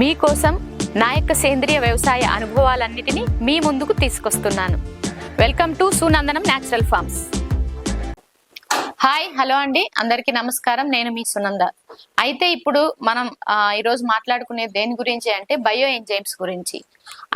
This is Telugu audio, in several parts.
మీకోసం నా యొక్క సేంద్రియ వ్యవసాయ అనుభవాలన్నిటినీ మీ ముందుకు తీసుకొస్తున్నాను. Welcome to Sunandanam natural farms. Hi hello అండి. అందరికీ నమస్కారం. నేను మీ సునంద. అయితే ఇప్పుడు మనం ఈరోజు మాట్లాడుకునే దేని గురించి అంటే బయో ఎంజైమ్స్ గురించి.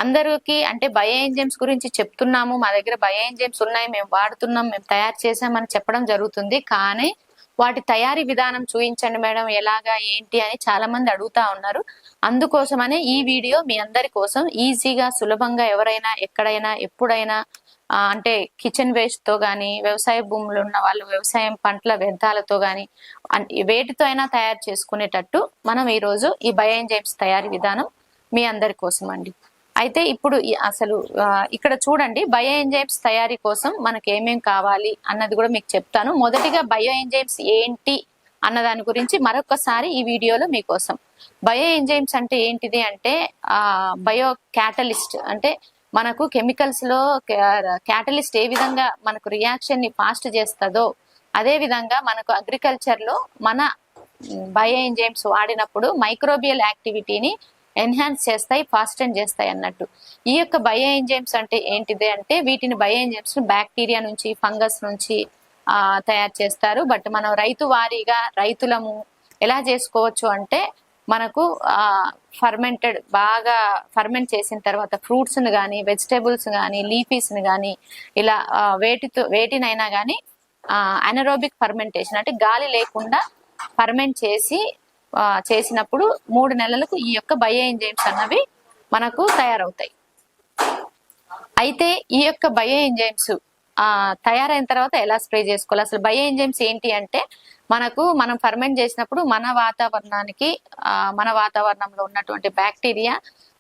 అందరికి అంటే బయో ఎంజైమ్స్ గురించి చెప్తున్నాము. మా దగ్గర బయో ఎంజైమ్స్ ఉన్నాయి. మేము వాడుతున్నాం మేము తయారు చేసామని చెప్పడం జరుగుతుంది. కానీ వాటి తయారీ విధానం చూపించండి మేడం ఎలాగా ఏంటి అని చాలా మంది అడుగుతా ఉన్నారు. అందుకోసమనే ఈ వీడియో మీ అందరి కోసం ఈజీగా సులభంగా ఎవరైనా ఎక్కడైనా ఎప్పుడైనా అంటే కిచెన్ వేస్ట్తో గానీ వ్యవసాయ భూములు ఉన్న వాళ్ళు వ్యవసాయం పంటల వ్యర్థాలతో గానీ వేటితో అయినా తయారు చేసుకునేటట్టు మనం ఈ రోజు ఈ బయోఎంజైమ్స్ తయారీ విధానం మీ అందరి కోసం అండి అయితే ఇప్పుడు అసలు ఇక్కడ చూడండి బయో ఎంజైమ్స్ తయారీ కోసం మనకు ఏమేం కావాలి అన్నది కూడా మీకు చెప్తాను. మొదటిగా బయో ఎంజైమ్స్ ఏంటి అన్న దాని గురించి మరొకసారి ఈ వీడియోలో మీకోసం. బయో ఎంజైమ్స్ అంటే ఏంటిది అంటే ఆ బయో క్యాటలిస్ట్ అంటే మనకు కెమికల్స్లో క్యాటలిస్ట్ ఏ విధంగా మనకు రియాక్షన్ని ఫాస్ట్ చేస్తుందో అదే విధంగా మనకు అగ్రికల్చర్లో మన బయో ఎంజైమ్స్ వాడినప్పుడు మైక్రోబియల్ యాక్టివిటీని ఎన్హాన్స్ చేస్తాయి ఫాస్ట్ అండ్ చేస్తాయి అన్నట్టు. ఈ యొక్క బయో ఎంజైమ్స్ అంటే ఏంటిది అంటే వీటిని బయో ఎంజైమ్స్ బ్యాక్టీరియా నుంచి ఫంగస్ నుంచి ఆ తయారు చేస్తారు. బట్ మనం రైతు వారీగా రైతులము ఎలా చేసుకోవచ్చు అంటే మనకు ఆ ఫర్మెంటెడ్ బాగా ఫర్మెంట్ చేసిన తర్వాత ఫ్రూట్స్ని కానీ వెజిటేబుల్స్ కానీ లీఫీస్ని కానీ ఇలా వేటితో వేటినైనా కానీ అనరోబిక్ ఫర్మెంటేషన్ అంటే గాలి లేకుండా ఫర్మెంట్ చేసి చేసినప్పుడు మూడు నెలలకు ఈ యొక్క బయో ఎంజైమ్స్ అన్నవి మనకు తయారవుతాయి. అయితే ఈ యొక్క బయో ఎంజైమ్స్ ఆ తయారైన తర్వాత ఎలా స్ప్రే చేసుకోవాలి? అసలు బయో ఎంజైమ్స్ ఏంటి అంటే మనకు మనం ఫర్మెంట్ చేసినప్పుడు మన వాతావరణానికి ఆ, మన వాతావరణంలో ఉన్నటువంటి బ్యాక్టీరియా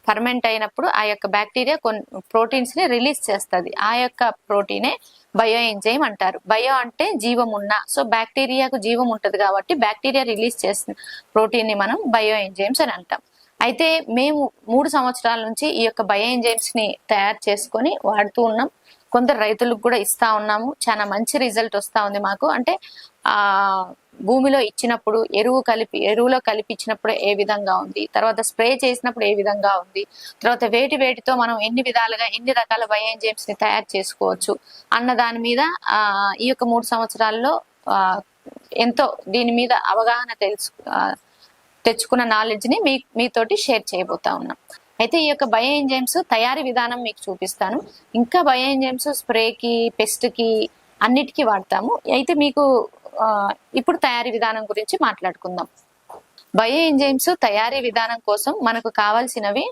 ఫర్మెంట్ అయినప్పుడు ఆ యొక్క బ్యాక్టీరియా కొన్ని ప్రోటీన్స్ని రిలీజ్ చేస్తుంది. ఆ యొక్క ప్రోటీనే బయో ఎంజైమ్ అంటారు బయో అంటే జీవం ఉన్న సో బ్యాక్టీరియాకు జీవం ఉంటుంది కాబట్టి బ్యాక్టీరియా రిలీజ్ చేసిన ప్రోటీన్ని మనం బయో ఎంజైమ్స్ అని అంటాం. అయితే మేము మూడు సంవత్సరాల నుంచి ఈ యొక్క బయో ఎంజైమ్స్ని తయారు చేసుకొని వాడుతూ ఉన్నాం. కొందరు రైతులకు కూడా ఇస్తా ఉన్నాము. చాలా మంచి రిజల్ట్ వస్తా ఉంది మాకు. అంటే ఆ భూమిలో ఇచ్చినప్పుడు ఎరువు కలిపి ఎరువులో కలిపి ఇచ్చినప్పుడు ఏ విధంగా ఉంది? తర్వాత స్ప్రే చేసినప్పుడు ఏ విధంగా ఉంది? తర్వాత వేటి వేటితో మనం ఎన్ని విధాలుగా ఎన్ని రకాల బయోఎంజైమ్స్ని తయారు చేసుకోవచ్చు? అన్న దాని మీద ఆ ఈ యొక్క మూడు సంవత్సరాల్లో ఆ ఎంతో దీని మీద అవగాహన తెలుసు తెచ్చుకున్న నాలెడ్జ్ని మీ మీతోటి షేర్ చేయబోతా ఉన్నాం. అయితే ఈ యొక్క బయో ఎంజైమ్స్ తయారీ విధానం మీకు చూపిస్తాను. ఇంకా బయో ఎంజైమ్స్ స్ప్రేకి పెస్ట్కి అన్నిటికీ వాడతాము. అయితే మీకు ఇప్పుడు తయారీ విధానం గురించి మాట్లాడుకుందాం. బయో ఎంజైమ్స్ తయారీ విధానం కోసం మనకు కావాల్సినవి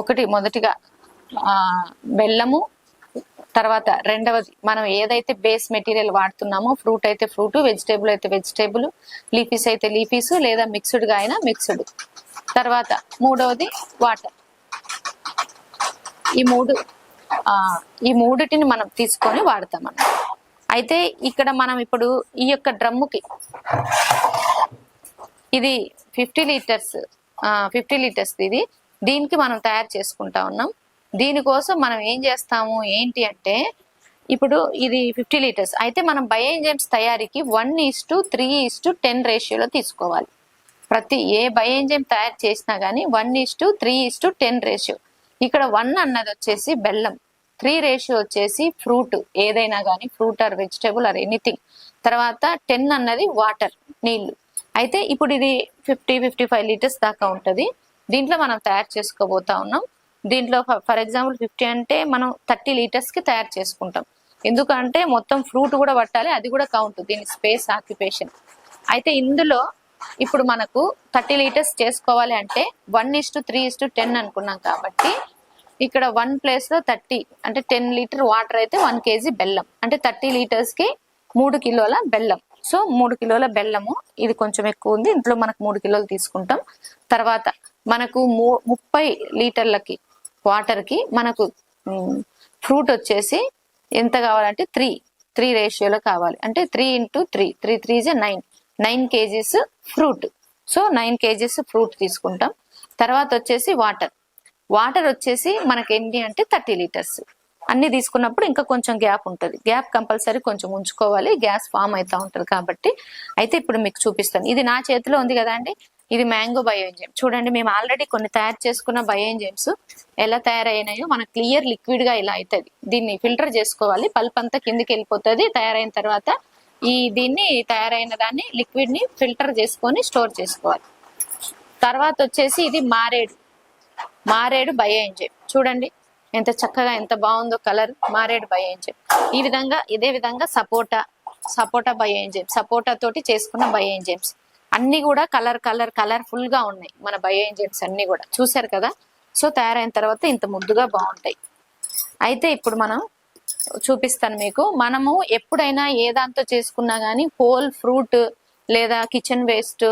ఒకటి మొదటిగా ఆ బెల్లము తర్వాత రెండవది మనం ఏదైతే బేస్ మెటీరియల్ వాడుతున్నామో ఫ్రూట్ అయితే ఫ్రూట్ వెజిటేబుల్ అయితే వెజిటేబుల్ లీఫీస్ అయితే లీఫీస్ లేదా మిక్స్డ్గా అయినా మిక్స్డ్. తర్వాత మూడవది వాటర్. ఈ మూడు ఈ మూడిటిని మనం తీసుకొని వాడతాం అన్నమాట అయితే ఇక్కడ మనం ఇప్పుడు ఈ యొక్క డ్రమ్ముకి ఇది ఫిఫ్టీ లీటర్స్ ఫిఫ్టీ లీటర్స్ ఇది. దీనికి మనం తయారు చేసుకుంటా ఉన్నాం. దీనికోసం మనం ఏం చేస్తాము ఏంటి అంటే ఇప్పుడు ఇది ఫిఫ్టీ లీటర్స్. అయితే మనం బయో ఎంజైమ్స్ తయారీకి one is to three is to ten రేషియోలో తీసుకోవాలి. ప్రతి ఏ బయోఎంజైమ్ తయారు చేసినా కానీ one is to three is to ten ratio. ఇక్కడ వన్ అన్నది వచ్చేసి బెల్లం. త్రీ రేషియో వచ్చేసి ఫ్రూట్ ఏదైనా కానీ fruit or vegetable or anything. తర్వాత టెన్ అన్నది వాటర్ నీళ్ళు అయితే ఇప్పుడు ఇది ఫిఫ్టీ ఫిఫ్టీ ఫైవ్ లీటర్స్ దాకా ఉంటది. దీంట్లో మనం తయారు చేసుకోబోతా ఉన్నాం. దీంట్లో ఫర్ ఎగ్జాంపుల్ ఫిఫ్టీ అంటే మనం థర్టీ లీటర్స్కి తయారు చేసుకుంటాం. ఎందుకంటే మొత్తం ఫ్రూట్ కూడా పట్టాలి అది కూడా కౌంట్ దీని స్పేస్ ఆక్యుపేషన్. అయితే ఇందులో ఇప్పుడు మనకు థర్టీ లీటర్స్ చేసుకోవాలి అంటే one is to three is to ten అనుకున్నాం కాబట్టి ఇక్కడ వన్ ప్లేస్లో థర్టీ అంటే టెన్ లీటర్ వాటర్ అయితే వన్ కేజీ బెల్లం. అంటే థర్టీ లీటర్స్కి మూడు కిలోల బెల్లం. సో మూడు కిలోల బెల్లము ఇది కొంచెం ఎక్కువ ఉంది. ఇంట్లో మనకు మూడు కిలోలు తీసుకుంటాం. తర్వాత మనకు ముప్పై లీటర్లకి వాటర్కి మనకు ఫ్రూట్ వచ్చేసి ఎంత కావాలంటే త్రీ త్రీ రేషియోలో కావాలి. అంటే three into three three three జే nine nine KGs fruit so nine KGs fruit తీసుకుంటాం. తర్వాత వచ్చేసి వాటర్ వాటర్ వచ్చేసి మనకి ఎన్ని అంటే థర్టీ లీటర్స్. అన్ని తీసుకున్నప్పుడు ఇంకా కొంచెం గ్యాప్ ఉంటుంది. గ్యాప్ కంపల్సరీ కొంచెం ఉంచుకోవాలి. గ్యాస్ ఫామ్ అవుతా ఉంటుంది కాబట్టి. అయితే ఇప్పుడు మీకు చూపిస్తాను. ఇది నా చేతిలో ఉంది కదా అండి. ఇది మ్యాంగో బయో ఎంజైమ్ చూడండి మేము ఆల్రెడీ కొన్ని తయారు చేసుకున్న బయో ఎంజైమ్స్ ఎలా తయారైనాయో మనకు క్లియర్ లిక్విడ్గా ఇలా అవుతుంది దీన్ని ఫిల్టర్ చేసుకోవాలి. పల్ప్ అంతా కిందికి వెళ్ళిపోతుంది. తయారైన తర్వాత ఈ దీన్ని తయారైన దాన్ని లిక్విడ్ని ఫిల్టర్ చేసుకొని స్టోర్ చేసుకోవాలి. తర్వాత వచ్చేసి ఇది మారేడు. మారేడు బయో ఎంజైమ్ చూడండి ఎంత చక్కగా ఎంత బాగుందో కలర్ మారేడు బయో ఎంజైమ్ ఈ విధంగా ఇదే విధంగా సపోటా సపోటా బయో ఎంజైమ్ సపోటా తోటి చేసుకున్న బయో ఎంజైమ్స్ అన్ని కూడా కలర్ కలర్ కలర్ఫుల్గా ఉన్నాయి మన బయో ఎంజైమ్స్ అన్ని కూడా. చూసారు కదా? సో తయారైన తర్వాత ఇంత ముద్దుగా బాగుంటాయి. అయితే ఇప్పుడు మనం చూపిస్తాను మీకు. మనము ఎప్పుడైనా ఏ దాంతో చేసుకున్నా కానీ హోల్ ఫ్రూట్ లేదా కిచెన్ వేస్ట్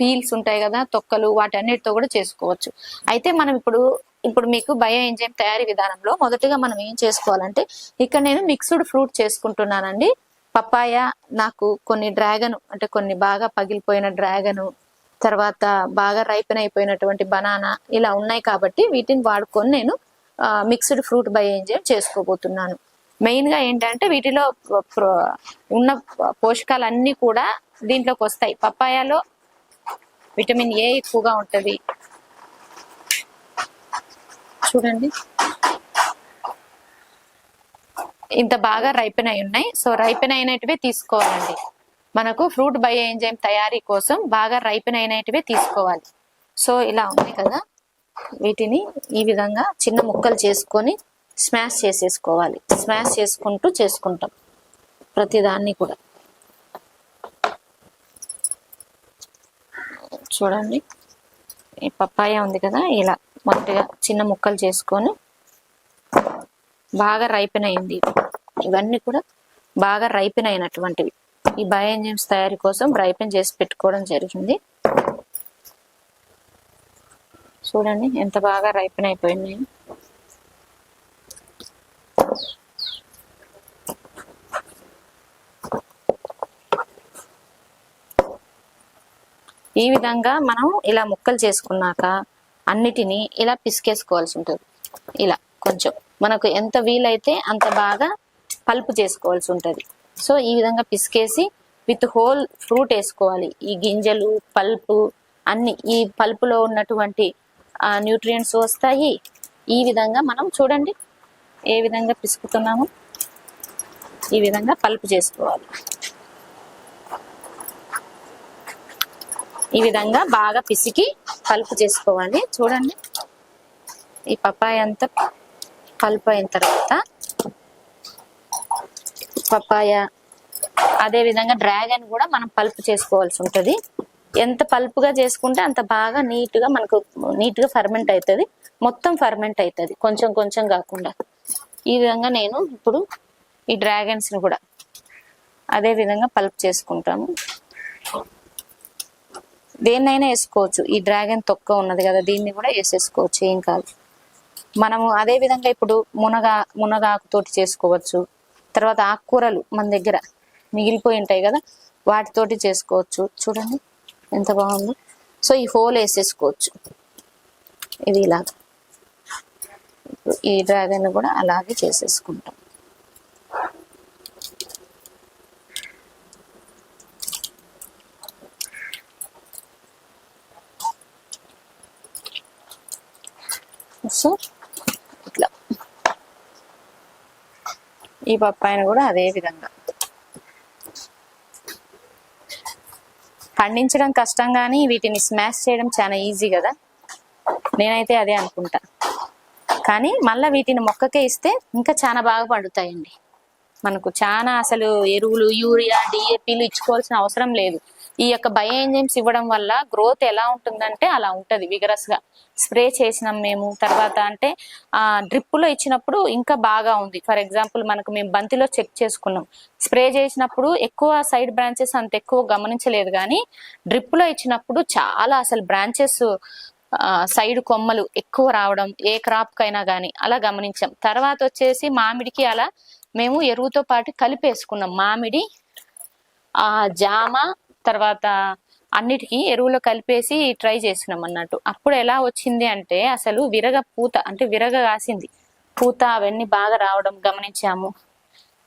పీల్స్ ఉంటాయి కదా తొక్కలు వాటన్నిటితో కూడా చేసుకోవచ్చు. అయితే మనం ఇప్పుడు ఇప్పుడు మీకు బయో ఎంజైమ్ తయారీ విధానంలో మొదటగా మనం ఏం చేసుకోవాలంటే ఇక్కడ నేను మిక్స్డ్ ఫ్రూట్ చేసుకుంటున్నానండి. పపాయ నాకు కొన్ని డ్రాగన్ అంటే కొన్ని బాగా పగిలిపోయిన డ్రాగన్ తర్వాత బాగా రైపెన్ అయిపోయినటువంటి బనానా ఇలా ఉన్నాయి కాబట్టి వీటిని వాడుకొని నేను మిక్స్డ్ ఫ్రూట్ బై ఎంజైమ్ చేసుకోబోతున్నాను. మెయిన్గా ఏంటంటే వీటిలో ఉన్న పోషకాలన్నీ కూడా దీంట్లోకి వస్తాయి. పప్పాయాలో విటమిన్ ఏ ఎక్కువగా ఉంటది. చూడండి. ఇంత బాగా రైపెన్ అయి ఉన్నాయి. సో రైపెన్ అయినటివే తీసుకోవాలండి. మనకు ఫ్రూట్ బయో ఎంజైమ్ తయారీ కోసం బాగా రైపెన్ అయినటివే తీసుకోవాలి. సో ఇలా ఉంది కదా. వీటిని ఈ విధంగా చిన్న ముక్కలు చేసుకొని స్మాష్ చేసేసుకోవాలి. స్మాష్ చేసుకుంటూ చేసుకుంటాం. ప్రతిదాన్ని కూడా. చూడండి. ఈ పప్పాయ ఉంది కదా ఇలా మొదటిగా చిన్న ముక్కలు చేసుకొని బాగా రైపెన్ అయింది. ఇవన్నీ కూడా బాగా రైపెన్ అయినటువంటివి. ఈ బయోఎంజిమ్స్ తయారీ కోసం రైపెన్ చేసి పెట్టుకోవడం జరిగింది. చూడండి ఎంత బాగా రైపెన్ అయిపోయినాయి. ఈ విధంగా మనం ఇలా ముక్కలు చేసుకున్నాక అన్నిటినీ ఇలా పిసికేసుకోవాల్సి ఉంటుంది. ఇలా కొంచెం మనకు ఎంత వీలైతే అంత బాగా పల్పు చేసుకోవాల్సి ఉంటుంది. సో ఈ విధంగా పిసికేసి విత్ హోల్ ఫ్రూట్ వేసుకోవాలి. ఈ గింజలు పల్పు అన్ని ఈ పల్పులో ఉన్నటువంటి న్యూట్రియంట్స్ వస్తాయి. ఈ విధంగా మనం చూడండి. ఏ విధంగా పిసుకుతున్నాము ఈ విధంగా పల్పు చేసుకోవాలి. ఈ విధంగా బాగా పిసికి పలుపు చేసుకోవాలి. చూడండి. ఈ పప్పాయ అంతా పలుపు అయిన తర్వాత పప్పాయ అదే విధంగా డ్రాగన్ కూడా మనం పల్పు చేసుకోవాల్సి ఉంటుంది. ఎంత పల్పుగా చేసుకుంటే అంత బాగా నీట్గా మనకు నీట్గా ఫర్మెంట్ అవుతుంది మొత్తం ఫర్మెంట్ అవుతుంది కొంచెం కొంచెం కాకుండా. ఈ విధంగా నేను ఇప్పుడు ఈ డ్రాగన్స్ని కూడా అదే విధంగా పల్ప్ చేసుకుంటాము. దేన్నైనా వేసుకోవచ్చు. ఈ డ్రాగన్ తొక్క ఉన్నది కదా దీన్ని కూడా వేసేసుకోవచ్చు. ఏం కాదు. మనము అదే విధంగా ఇప్పుడు మునగ మునగాకుతోటి చేసుకోవచ్చు. తర్వాత ఆకుకూరలు మన దగ్గర మిగిలిపోయి ఉంటాయి కదా వాటితోటి చేసుకోవచ్చు. చూడండి ఎంత బాగుందో. సో ఈ హోల్ వేసేసుకోవచ్చు. ఇది ఇలాగ. ఈ డ్రాగన్ కూడా అలాగే చేసేసుకుంటాం. సో ఇట్లా. ఈ పప్పాయిని కూడా అదే విధంగా. పండించడం కష్టం కానీ వీటిని స్మాష్ చేయడం చాలా ఈజీ కదా. నేనైతే అదే అనుకుంటా. కానీ మళ్ళీ వీటిని మొక్కకే ఇస్తే ఇంకా చాలా బాగా పండుతాయండి. మనకు చాలా అసలు ఎరువులు యూరియా డిఏపీలు ఇచ్చుకోవాల్సిన అవసరం లేదు. ఈ యొక్క బయో ఎంజైమ్స్ ఇవ్వడం వల్ల గ్రోత్ ఎలా ఉంటుందంటే అలా ఉంటుంది విగరస్గా స్ప్రే చేసినాం మేము తర్వాత అంటే ఆ డ్రిప్పులో ఇచ్చినప్పుడు ఇంకా బాగా ఉంది. ఫర్ ఎగ్జాంపుల్ మనకు మేము బంతిలో చెక్ చేసుకున్నాం. స్ప్రే చేసినప్పుడు ఎక్కువ సైడ్ బ్రాంచెస్ అంత ఎక్కువ గమనించలేదు కానీ డ్రిప్పులో ఇచ్చినప్పుడు చాలా అసలు బ్రాంచెస్ సైడ్ కొమ్మలు ఎక్కువ రావడం ఏ క్రాప్ కైనా కానీ అలా గమనించాం. తర్వాత వచ్చేసి మామిడికి అలా మేము ఎరువుతో పాటు కలిపేసుకున్నాం. మామిడి ఆ జామ తర్వాత అన్నిటికీ ఎరువులో కలిపేసి ట్రై చేసినాం అన్నట్టు. అప్పుడు ఎలా వచ్చింది అంటే అసలు విరగ పూత అంటే విరగ కాసింది. పూత అవన్నీ బాగా రావడం గమనించాము.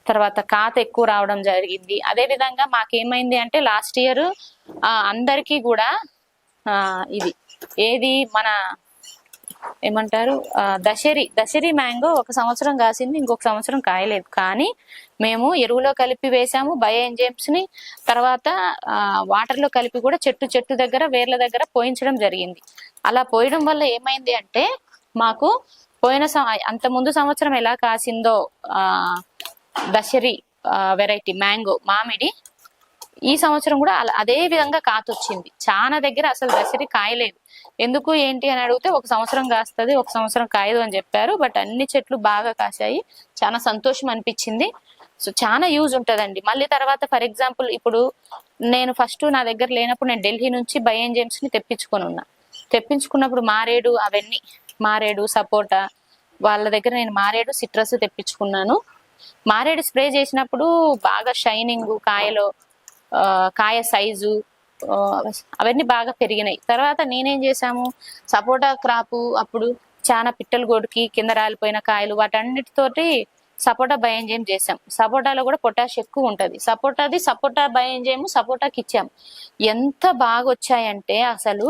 తర్వాత కాత ఎక్కువ రావడం జరిగింది. అదే విధంగా మాకేమైంది అంటే లాస్ట్ ఇయర్ అందరికీ కూడా ఇది ఏది మన ఏమంటారు? ఆ, దశరి దశరి మ్యాంగో ఒక సంవత్సరం కాసింది ఇంకొక సంవత్సరం కాయలేదు. కానీ మేము ఎరువులో కలిపి వేసాము బయో ఎంజైమ్స్ని తర్వాత వాటర్లో కలిపి కూడా చెట్టు చెట్టు దగ్గర వేర్ల దగ్గర పోయించడం జరిగింది. అలా పోయడం వల్ల ఏమైంది అంటే మాకు పోయిన అంత ముందు సంవత్సరం ఎలా కాసిందో ఆ దశరి వెరైటీ మ్యాంగో మామిడి ఈ సంవత్సరం కూడా అలా- అదే విధంగా కాతొచ్చింది. చాలా దగ్గర అసలు దసరి కాయలేదు. ఎందుకు ఏంటి అని అడిగితే ఒక సంవత్సరం కాస్తుంది ఒక సంవత్సరం కాయదు అని చెప్పారు. బట్ అన్ని చెట్లు బాగా కాశాయి. చాలా సంతోషం అనిపించింది. సో చాలా యూజ్ ఉంటదండి. మళ్ళీ తర్వాత ఫర్ ఎగ్జాంపుల్ ఇప్పుడు నేను ఫస్ట్ నా దగ్గర లేనప్పుడు నేను ఢిల్లీ నుంచి బయన్ జేమ్స్ని తెప్పించుకొని ఉన్నా. తెప్పించుకున్నప్పుడు మారేడు అవన్నీ మారేడు సపోటా వాళ్ళ దగ్గర నేను మారేడు సిట్రస్ తెప్పించుకున్నాను. మారేడు స్ప్రే చేసినప్పుడు బాగా షైనింగ్ కాయలో కాయ సైజు అవన్నీ బాగా పెరిగినాయి. తర్వాత నేనేం చేశాము? సపోటా క్రాపు అప్పుడు చాలా పిట్టలు గొడికి కింద రాలిపోయిన కాయలు వాటన్నిటితోటి సపోటా బయోంజేమ్ చేసాం సపోటాలో కూడా పొటాష్ ఎక్కువ ఉంటుంది. సపోటాది సపోటా బయోంజేమ్ సపోటాకి ఇచ్చాం. ఎంత బాగా వచ్చాయంటే అసలు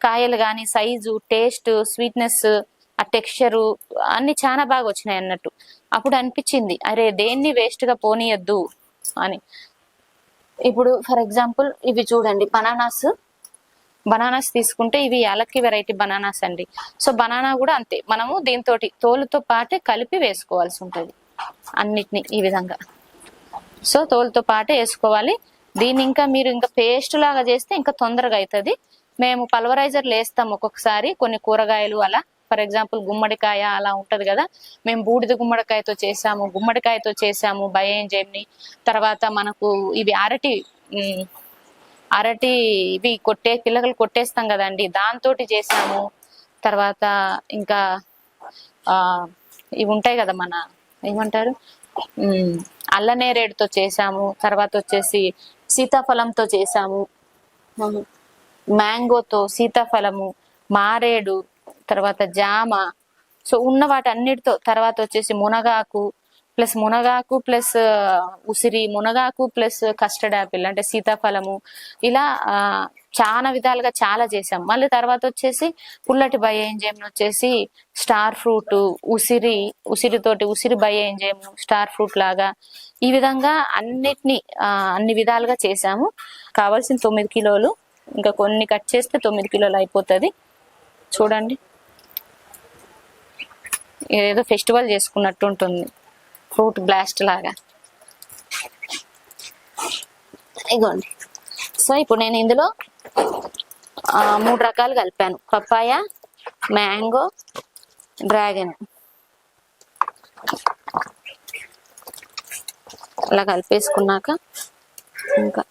కాయలు కానీ సైజు టేస్ట్ స్వీట్నెస్ ఆ టెక్స్చరు అన్ని చాలా బాగా వచ్చినాయి అన్నట్టు. అప్పుడు అనిపించింది అరే దేన్ని వేస్ట్గా పోనీయద్దు అని. ఇప్పుడు ఫర్ ఎగ్జాంపుల్ ఇవి చూడండి బనానాస్ బనానాస్ తీసుకుంటే ఇవి యాలక్కి వెరైటీ బనానాస్ అండి. సో బనానా కూడా అంతే. మనము దీంతో తోలుతో పాటే కలిపి వేసుకోవాల్సి ఉంటుంది. అన్నిటిని ఈ విధంగా. సో తోలుతో పాటే వేసుకోవాలి. దీన్ని ఇంకా మీరు ఇంకా పేస్ట్ లాగా చేస్తే ఇంకా తొందరగా అవుతుంది మేము పల్వరైజర్లు వేస్తాం ఒక్కొక్కసారి కొన్ని కూరగాయలు అలా. ఫర్ ఎగ్జాంపుల్ గుమ్మడికాయ అలా ఉంటది కదా మేము బూడిద గుమ్మడికాయతో చేసాము గుమ్మడికాయతో చేసాము బయోఎంజైమ్ని తర్వాత మనకు ఇవి అరటి అరటి ఇవి కొట్టే పిల్లకలు కొట్టేస్తాం కదండి దాంతో చేసాము. తర్వాత ఇంకా ఆ ఇవి ఉంటాయి కదా మన ఏమంటారు? అల్లనేరేడుతో చేసాము తర్వాత వచ్చేసి సీతాఫలంతో చేసాము. మ్యాంగోతో సీతాఫలము మారేడు తర్వాత జామ. సో ఉన్న వాటి అన్నిటితో తర్వాత వచ్చేసి మునగాకు ప్లస్ మునగాకు ప్లస్ ఉసిరి మునగాకు ప్లస్ కస్టర్డ్ యాపిల్ అంటే సీతాఫలము. ఇలా చాలా విధాలుగా చాలా చేసాం మళ్ళీ తర్వాత వచ్చేసి పుల్లటి బయ ఎంజైమ్ వచ్చేసి స్టార్ ఫ్రూట్ ఉసిరి ఉసిరితోటి ఉసిరి బయ ఎంజైమ్ స్టార్ ఫ్రూట్ లాగా ఈ విధంగా అన్నిటిని అన్ని విధాలుగా చేసాము కావాల్సిన తొమ్మిది కిలోలు ఇంకా కొన్ని కట్ చేస్తే తొమ్మిది కిలోలు అయిపోతుంది. చూడండి. ఏదో ఫెస్టివల్ చేసుకున్నట్టు ఉంటుంది. ఫ్రూట్ బ్లాస్ట్ లాగా. ఇగోండి. సో ఇప్పుడు నేను ఇందులో మూడు రకాలు కలిపాను. Papaya mango dragon. అలా కలిపేసుకున్నాక ఇంకా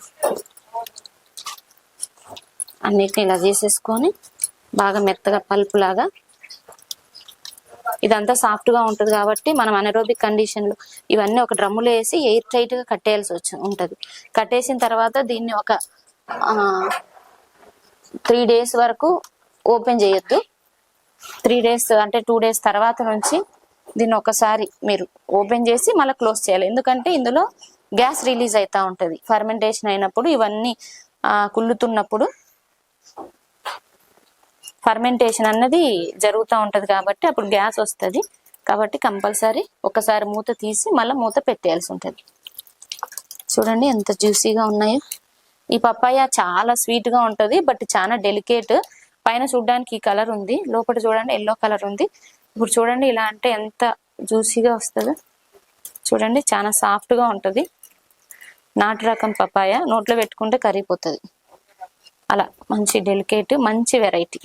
అన్నిటిని ఇలా చేసేసుకొని బాగా మెత్తగా పల్పులాగా ఇదంతా సాఫ్ట్గా ఉంటుంది కాబట్టి మనం అనరోబిక్ కండిషన్లో ఇవన్నీ ఒక డ్రమ్ములో వేసి ఎయిర్ టైట్గా కట్టేయాల్సి వచ్చి ఉంటది. కట్టేసిన తర్వాత దీన్ని ఒక త్రీ డేస్ వరకు ఓపెన్ చేయొద్దు. త్రీ డేస్ అంటే టూ డేస్ తర్వాత నుంచి దీన్ని ఒకసారి మీరు ఓపెన్ చేసి మళ్ళీ క్లోజ్ చేయాలి. ఎందుకంటే ఇందులో గ్యాస్ రిలీజ్ అవుతా ఉంటుంది. ఫర్మెంటేషన్ అయినప్పుడు ఇవన్నీ కుళ్ళుతున్నప్పుడు ఫర్మెంటేషన్ అన్నది జరుగుతూ ఉంటుంది కాబట్టి అప్పుడు గ్యాస్ వస్తుంది. కాబట్టి కంపల్సరీ ఒకసారి మూత తీసి మళ్ళీ మూత పెట్టేయాల్సి ఉంటుంది. చూడండి ఎంత జ్యూసీగా ఉన్నాయో. ఈ పప్పాయ చాలా స్వీట్గా ఉంటుంది బట్ చాలా డెలికేట్. పైన చూడడానికి ఈ కలర్ ఉంది లోపల చూడండి ఎల్లో కలర్ ఉంది. ఇప్పుడు చూడండి ఇలా అంటే ఎంత జ్యూసీగా వస్తుందో. చూడండి చాలా సాఫ్ట్గా ఉంటుంది. నాటు రకం పపాయ నోట్లో పెట్టుకుంటే కరిగిపోతుంది. అలా మంచి డెలికేట్ మంచి వెరైటీ.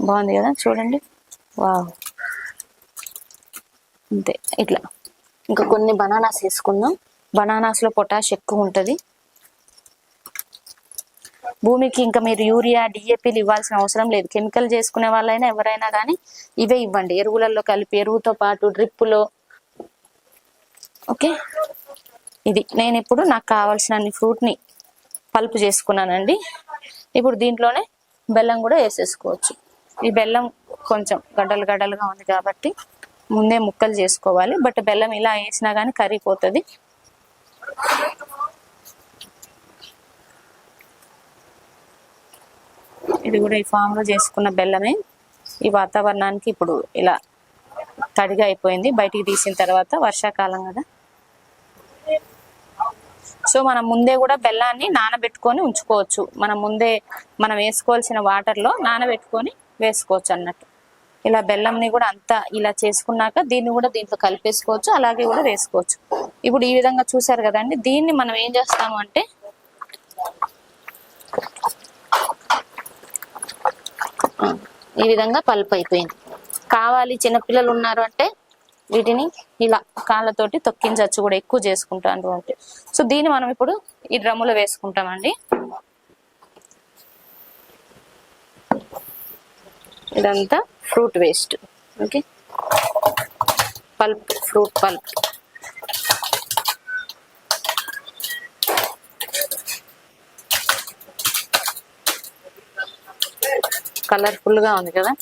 బాగుంది కదా చూడండి. వావ్. అంతే ఇట్లా. ఇంకా కొన్ని బనానాస్ వేసుకుందాం. బనానాస్లో పొటాష్ ఎక్కువ ఉంటుంది. భూమికి ఇంకా మీరు యూరియా డిఏపీలు ఇవ్వాల్సిన అవసరం లేదు. కెమికల్ చేసుకునే వాళ్ళైనా ఎవరైనా కానీ ఇవే ఇవ్వండి. ఎరువులలో కలిపి ఎరువుతో పాటు డ్రిప్పులో. ఓకే? ఇది నేను ఇప్పుడు నాకు కావాల్సిన అన్ని ఫ్రూట్ని పల్పు చేసుకున్నానండి. ఇప్పుడు దీంట్లోనే బెల్లం కూడా వేసేసుకోవచ్చు. ఈ బెల్లం కొంచెం గడ్డలు గడ్డలుగా ఉంది కాబట్టి ముందే ముక్కలు చేసుకోవాలి. బట్ బెల్లం ఇలా వేసినా కానీ కరిగిపోతుంది ఇది కూడా ఈ ఫామ్లో చేసుకున్న బెల్లమే. ఈ వాతావరణానికి ఇప్పుడు ఇలా తడిగా అయిపోయింది. బయటికి తీసిన తర్వాత వర్షాకాలం కదా. సో మనం ముందే కూడా బెల్లాన్ని నానబెట్టుకొని ఉంచుకోవచ్చు. మనం ముందే మనం వేసుకోవాల్సిన వాటర్లో నానబెట్టుకొని వేసుకోవచ్చు అన్నట్టు. ఇలా బెల్లంని కూడా అంతా ఇలా చేసుకున్నాక దీన్ని కూడా దీంట్లో కలిపేసుకోవచ్చు అలాగే కూడా వేసుకోవచ్చు. ఇప్పుడు ఈ విధంగా చూసారు కదండి దీన్ని మనం ఏం చేస్తాము అంటే ఈ విధంగా పల్ప్ అయిపోయింది. కావాలి చిన్నపిల్లలు ఉన్నారు అంటే వీటిని ఇలా కాళ్ళతోటి తొక్కించవచ్చు కూడా ఎక్కువ చేసుకుంటాను అంటే. సో దీన్ని మనం ఇప్పుడు ఈ డ్రమ్ములో వేసుకుంటామండి. ఇదంతా fruit waste. Okay? Pulp fruit pulp. కలర్ఫుల్గా ఉంది కదా?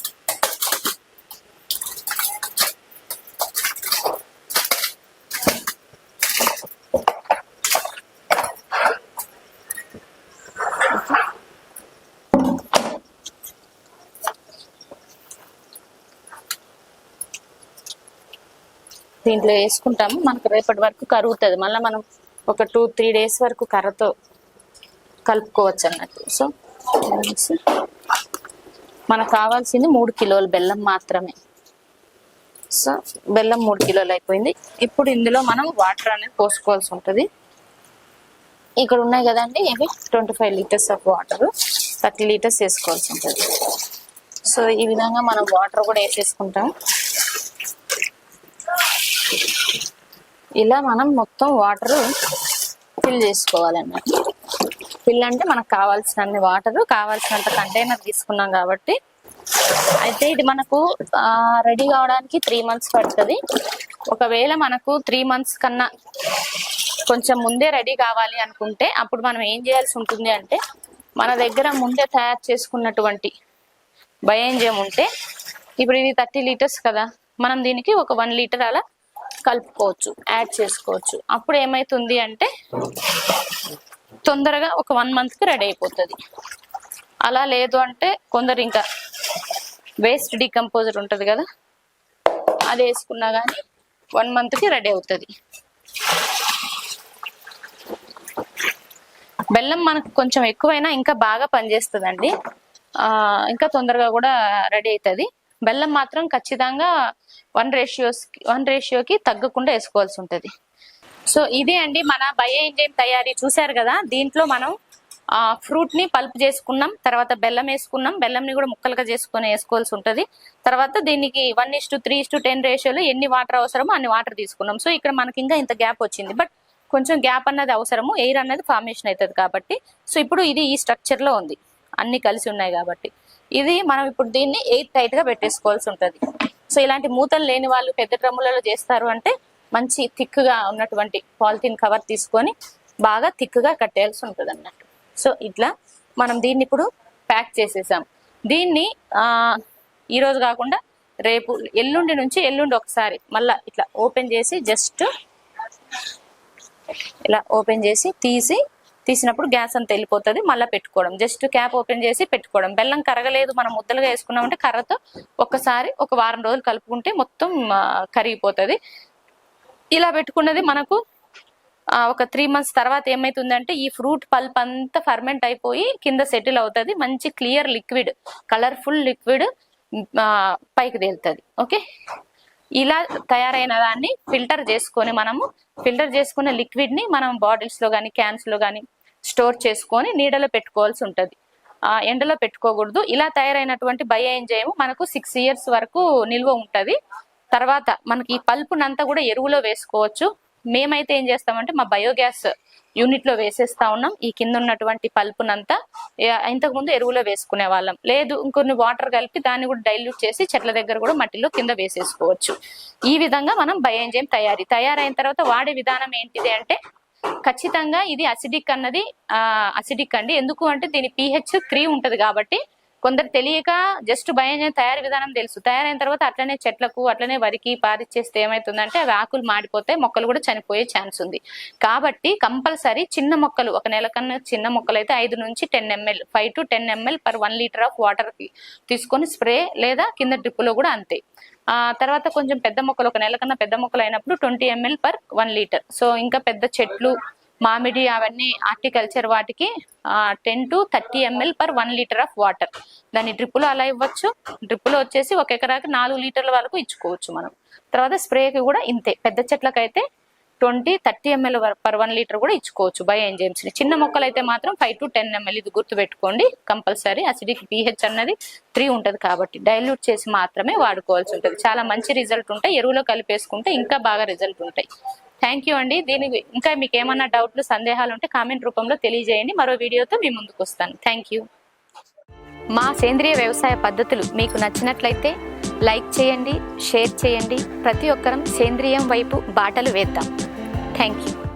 దీంట్లో వేసుకుంటాము. మనకు రేపటి వరకు కరుగుతుంది. మళ్ళీ మనం ఒక టూ త్రీ డేస్ వరకు కర్రతో కలుపుకోవచ్చు అన్నట్టు. సో మనకు కావాల్సింది మూడు కిలోల బెల్లం మాత్రమే. సో బెల్లం మూడు కిలోలు అయిపోయింది. ఇప్పుడు ఇందులో మనం వాటర్ అనేది పోసుకోవాల్సి ఉంటుంది. ఇక్కడ ఉన్నాయి కదండి ఇవి twenty five litres of water. Thirty litres వేసుకోవాల్సి ఉంటుంది. సో ఈ విధంగా మనం వాటర్ కూడా వేసేసుకుంటాం. ఇలా మనం మొత్తం వాటర్ ఫిల్ చేసుకోవాలన్నమాట. ఫిల్ అంటే మనకు కావాల్సిన వాటర్ కావాల్సినంత కంటైనర్ తీసుకున్నాం కాబట్టి అయితే ఇది మనకు రెడీ కావడానికి త్రీ మంత్స్ పడుతుంది. ఒకవేళ మనకు త్రీ మంత్స్ కన్నా కొంచెం ముందే రెడీ కావాలి అనుకుంటే అప్పుడు మనం ఏం చేయాల్సి ఉంటుంది అంటే మన దగ్గర ముందే తయారు చేసుకున్నటువంటి భయం ఉంటే ఇప్పుడు ఇది థర్టీ లీటర్స్ కదా మనం దీనికి ఒక వన్ లీటర్ అలా కలుపుకోవచ్చు యాడ్ చేసుకోవచ్చు. అప్పుడు ఏమైతుంది అంటే తొందరగా ఒక వన్ మంత్కి రెడీ అయిపోతుంది. అలా లేదు అంటే కొందరు ఇంకా వేస్ట్ డికంపోజర్ ఉంటుంది కదా అది వేసుకున్నా కానీ వన్ మంత్కి రెడీ అవుతుంది. బెల్లం మనకు కొంచెం ఎక్కువైనా ఇంకా బాగా పనిచేస్తుందండి. ఇంకా తొందరగా కూడా రెడీ అవుతుంది బెల్లం మాత్రం ఖచ్చితంగా వన్ రేషియోస్ వన్ రేషియోకి తగ్గకుండా వేసుకోవాల్సి ఉంటుంది. సో ఇదే అండి మన బయో ఇంజిన్ తయారీ చూశారు కదా? దీంట్లో మనం ఆ ఫ్రూట్ని పల్ప్ చేసుకున్నాం తర్వాత బెల్లం వేసుకున్నాం బెల్లంని కూడా ముక్కలుగా చేసుకొని వేసుకోవాల్సి ఉంటది. తర్వాత దీనికి one is to three is to ten రేషియోలో ఎన్ని వాటర్ అవసరమో అన్ని వాటర్ తీసుకున్నాం. సో ఇక్కడ మనకి ఇంకా ఇంత గ్యాప్ వచ్చింది. బట్ కొంచెం గ్యాప్ అన్నది అవసరము. ఎయిర్ అన్నది ఫార్మేషన్ అవుతుంది కాబట్టి. సో ఇప్పుడు ఇది ఈ స్ట్రక్చర్లో ఉంది. అన్ని కలిసి ఉన్నాయి కాబట్టి. ఇది మనం ఇప్పుడు దీన్ని ఎయిర్ టైట్గా పెట్టేసుకోవాల్సి ఉంటది. సో ఇలాంటి మూతలు లేని వాళ్ళు పెద్ద డ్రమ్ములలో చేస్తారు అంటే మంచి థిక్గా ఉన్నటువంటి పాలిథిన్ కవర్ తీసుకొని బాగా థిక్గా కట్టేయాల్సి ఉంటుంది అన్నట్టు సో ఇట్లా మనం దీన్ని ఇప్పుడు ప్యాక్ చేసేసాం. దీన్ని ఈరోజు కాకుండా రేపు ఎల్లుండి నుంచి ఎల్లుండి ఒకసారి మళ్ళా ఇట్లా ఓపెన్ చేసి జస్ట్ ఇలా ఓపెన్ చేసి తీసి తీసినప్పుడు గ్యాస్ అంతా వెళ్ళిపోతుంది మళ్ళీ పెట్టుకోవడం. జస్ట్ క్యాప్ ఓపెన్ చేసి పెట్టుకోవడం. బెల్లం కరగలేదు మనం ముద్దలుగా వేసుకున్నామంటే కర్రతో ఒక్కసారి ఒక వారం రోజులు కలుపుకుంటే మొత్తం కరిగిపోతుంది. ఇలా పెట్టుకున్నది మనకు ఒక త్రీ మంత్స్ తర్వాత ఏమైతుందంటే ఈ ఫ్రూట్ పల్ప్ అంతా ఫర్మెంట్ అయిపోయి కింద సెటిల్ అవుతుంది. మంచి క్లియర్ లిక్విడ్ కలర్ఫుల్ లిక్విడ్ పైకి తేలుతుంది. ఓకే? ఇలా తయారైన దాన్ని ఫిల్టర్ చేసుకొని మనము ఫిల్టర్ చేసుకున్న లిక్విడ్ని మనం బాటిల్స్లో కానీ క్యాన్స్లో కానీ స్టోర్ చేసుకొని నీడలో పెట్టుకోవాల్సి ఉంటది. ఆ ఎండలో పెట్టుకోకూడదు. ఇలా తయారైనటువంటి బయో ఎంజైమ్ మనకు సిక్స్ ఇయర్స్ వరకు నిల్వ ఉంటది. తర్వాత మనకి ఈ పల్పునంతా కూడా ఎరువులో వేసుకోవచ్చు. మేమైతే ఏం చేస్తామంటే మా బయోగ్యాస్ యూనిట్లో వేసేస్తా ఉన్నాం. ఈ కింద ఉన్నటువంటి పల్పునంతా ఇంతకుముందు ఎరువులో వేసుకునే వాళ్ళం. లేదు ఇంకొన్ని వాటర్ కలిపి దాన్ని కూడా డైల్యూట్ చేసి చెట్ల దగ్గర కూడా మట్టిలో కింద వేసేసుకోవచ్చు. ఈ విధంగా మనం బయోఎంజైమ్ తయారీ తయారైన తర్వాత వాడే విధానం ఏంటిది అంటే ఖచ్చితంగా ఇది అసిడిక్ అన్నది అసిడిక్ అండి. ఎందుకు అంటే దీని పిహెచ్ త్రీ ఉంటది కాబట్టి కొందరు తెలియక జస్ట్ భయం తయారీ విధానం తెలుసు. తయారైన తర్వాత అట్లనే చెట్లకు అట్లనే వరికి పారిచ్చేస్తే ఏమైతుందంటే అవి ఆకులు మాడిపోతాయి మొక్కలు కూడా చనిపోయే ఛాన్స్ ఉంది. కాబట్టి కంపల్సరీ చిన్న మొక్కలు ఒక నెల కన్నా చిన్న మొక్కలు అయితే ఐదు నుంచి ten ML five to ten ML per one litre of water తీసుకొని స్ప్రే లేదా కింద డ్రిప్ కూడా అంతే. ఆ తర్వాత కొంచెం పెద్ద మొక్కలు ఒక నెల కన్నా పెద్ద మొక్కలు అయినప్పుడు twenty ML per one litre. So ఇంకా పెద్ద చెట్లు మామిడి అవన్నీ ఆర్టికల్చర్ వాటికి ten to thirty ML per one litre of water. దాన్ని డ్రిప్పులో అలా ఇవ్వచ్చు. డ్రిప్పులో వచ్చేసి ఒక ఎకరాకి నాలుగు లీటర్ల వరకు ఇచ్చుకోవచ్చు మనం. తర్వాత స్ప్రేకి కూడా ఇంతే. పెద్ద చెట్లకైతే twenty thirty ML per one litre కూడా ఇచ్చుకోవచ్చు బై ఎంజైమ్స్ని. చిన్న మొక్కలు అయితే మాత్రం ఫైవ్ టు టెన్ ఎంఎల్ ఇది గుర్తు పెట్టుకోండి కంపల్సరీ అసిడిక్ పిహెచ్ అన్నది త్రీ ఉంటుంది కాబట్టి డైల్యూట్ చేసి మాత్రమే వాడుకోవాల్సి ఉంటుంది. చాలా మంచి రిజల్ట్ ఉంటాయి. ఎరువులో కలిపేసుకుంటే ఇంకా బాగా రిజల్ట్ ఉంటాయి. థ్యాంక్ యూ అండి. దీనికి ఇంకా మీకు ఏమన్నా డౌట్లు సందేహాలు ఉంటే కామెంట్ రూపంలో తెలియజేయండి. మరో వీడియోతో మీ ముందుకు వస్తాను. Thank you. మా సేంద్రియ వ్యవసాయ పద్ధతులు మీకు నచ్చినట్లయితే లైక్ చేయండి షేర్ చేయండి. ప్రతి ఒక్కరం సేంద్రియం వైపు బాటలు వేద్దాం. Thank you